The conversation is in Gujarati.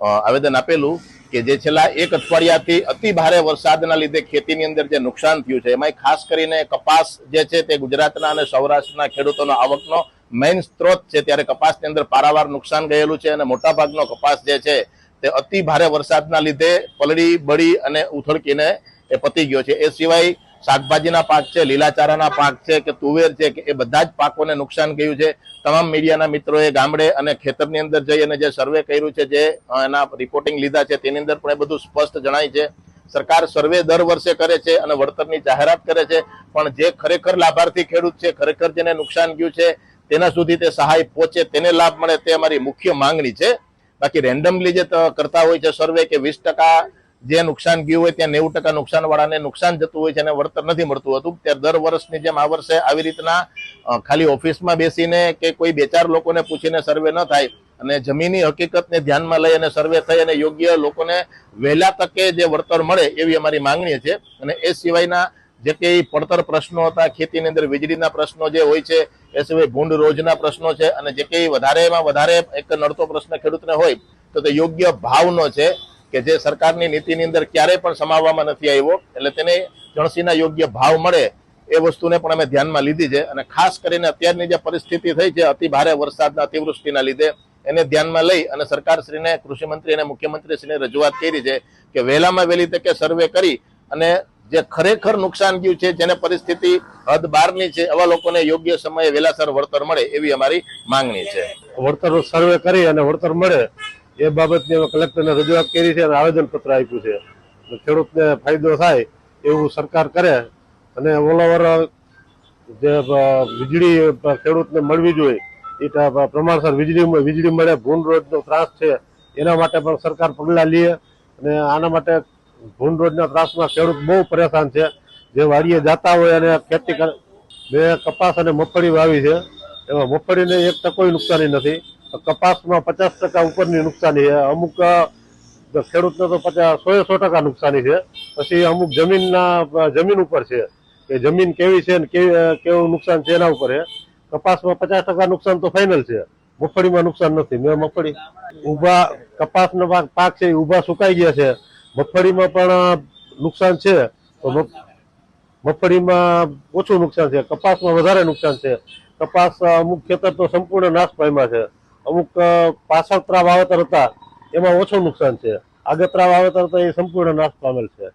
આવેદન આપેલું કે જે છેલ્લા એક અઠવાડિયાથી અતિ ભારે વરસાદના લીધે ખેતીની અંદર જે નુકસાન થયું છે એમાં ખાસ કરીને કપાસ જે છે તે ગુજરાતના અને સૌરાષ્ટ્રના ખેડૂતોનો આવકનો મેઇન સ્ત્રોત છે. ત્યારે કપાસની અંદર પારાવાર નુકસાન ગયેલું છે અને મોટાભાગનો કપાસ જે છે તે અતિ ભારે વરસાદના લીધે પલળી, બળી અને ઉથળકીને એ પતી ગયો છે. એ સિવાય શાકભાજીના પાક છે, લીલાચારાના પાક છે કે તુવેર છે કે એ બધા જ પાકોને નુકસાન ગયું છે. તમામ મીડિયાના મિત્રોએ ગામડે અને ખેતરની અંદર જઈ અને જે સર્વે કર્યું છે, જે એના રિપોર્ટિંગ લીધા છે, તેની અંદર પણ એ બધું સ્પષ્ટ જણાય છે. સરકાર સર્વે દર વર્ષે કરે છે અને વળતરની જાહેરાત કરે છે. પણ જે ખરેખર લાભાર્થી ખેડૂત છે, ખરેખર જેને નુકસાન ગયું છે, તેના સુધી તે સહાય પહોંચે, તેને લાભ મળે, તે અમારી મુખ્ય માંગણી છે. બાકી રેન્ડમલી જે કરતા હોય છે સર્વે કે વીસ ટકા જે નુકસાન ગયું હોય ત્યાં નેવું ટકા નુકસાન વાળાને નુકસાન જતું હોય છે અને વળતર નથી મળતું હતું. ત્યારે દર વર્ષની જેમ આ વર્ષે આવી રીતના ખાલી ઓફિસમાં બેસીને કે કોઈ બે ચાર લોકોને પૂછીને સર્વે ન થાય અને જમીની હકીકતને ધ્યાનમાં લઈ અને સર્વે થઈ અને યોગ્ય લોકોને વહેલા તકે જે વળતર મળે એવી અમારી માંગણી છે. અને એ સિવાયના જે કંઈ પડતર પ્રશ્નો હતા, ખેતીની અંદર વીજળીના પ્રશ્નો જે હોય છે, એ સિવાય ભૂંડ રોજના પ્રશ્નો છે અને જે કંઈ વધારેમાં વધારે એક નડતો પ્રશ્ન ખેડૂતને હોય તો તે યોગ્ય ભાવનો છે. કે જે સરકારની નીતિની અંદર ક્યારેય પણ સમાવવામાં નથી આવ્યો, એટલે તેને જણસીના યોગ્ય ભાવ મળે એ વસ્તુને પણ અમે ધ્યાનમાં લીધી છે. અને ખાસ કરીને અત્યારની જે પરિસ્થિતિ થઈ છે, અતિ ભારે વરસાદના અતિવૃષ્ટિના લીધે, એને ધ્યાનમાં લઈ અને સરકારશ્રીને, કૃષિમંત્રી અને મુખ્યમંત્રીશ્રીને રજૂઆત કરી છે કે વહેલામાં વહેલી તકે સર્વે કરી અને જે ખરેખર નુકસાન ગયું છે, જેને પરિસ્થિતિ હદ બહારની છે, એવા લોકોને યોગ્ય સમયે વહેલાસર વળતર મળે એવી અમારી માંગણી છે. વળતર સર્વે કરી અને વળતર મળે એ બાબતની અમે કલેક્ટરને રજૂઆત કરી છે અને આવેદનપત્ર આપ્યું છે. ખેડૂતને ફાયદો થાય એવું સરકાર કરે અને ઓલાવર જે વીજળી ખેડૂતને મળવી જોઈએ એ પ્રમાણસર વીજળી વીજળી મળે ભૂંડ રોજનો ત્રાસ છે, એના માટે પણ સરકાર પગલાં લે અને આના માટે ભૂંડ રોજના ત્રાસમાં ખેડૂત બહુ પરેશાન છે. જે વાડીએ જતા હોય અને ખેતી મેં કપાસ અને મગફળી વાવી છે, એમાં મગફળીને એક તકોય નુકસાની નથી. કપાસમાં પચાસ ટકા ઉપરની નુકસાની છે. અમુક ખેડૂતને તો પચાસ સો સો ટકા નુકસાની છે. પછી અમુક જમીનના, જમીન ઉપર છે કે જમીન કેવી છે ને કેવી, કેવું નુકસાન છે એના ઉપર છે. કપાસમાં પચાસ ટકા નુકસાન તો ફાઇનલ છે. મગફળીમાં નુકસાન નથી. મેં મગફળી ઊભા, કપાસનો પાક પાક છે એ ઊભા સુકાઈ ગયા છે. મગફળીમાં પણ નુકસાન છે. તો મગ- મગફળીમાં ઓછું નુકસાન છે. કપાસમાં વધારે નુકસાન છે. કપાસ અમુક ખેતર તો સંપૂર્ણ નાશ પામ્યા છે. અમુક પાછળ પાછળતરા વાવેતર હતા, એમાં ઓછું નુકસાન છે. આગતરા વાવેતર હતા એ સંપૂર્ણ નાશ પામેલ છે.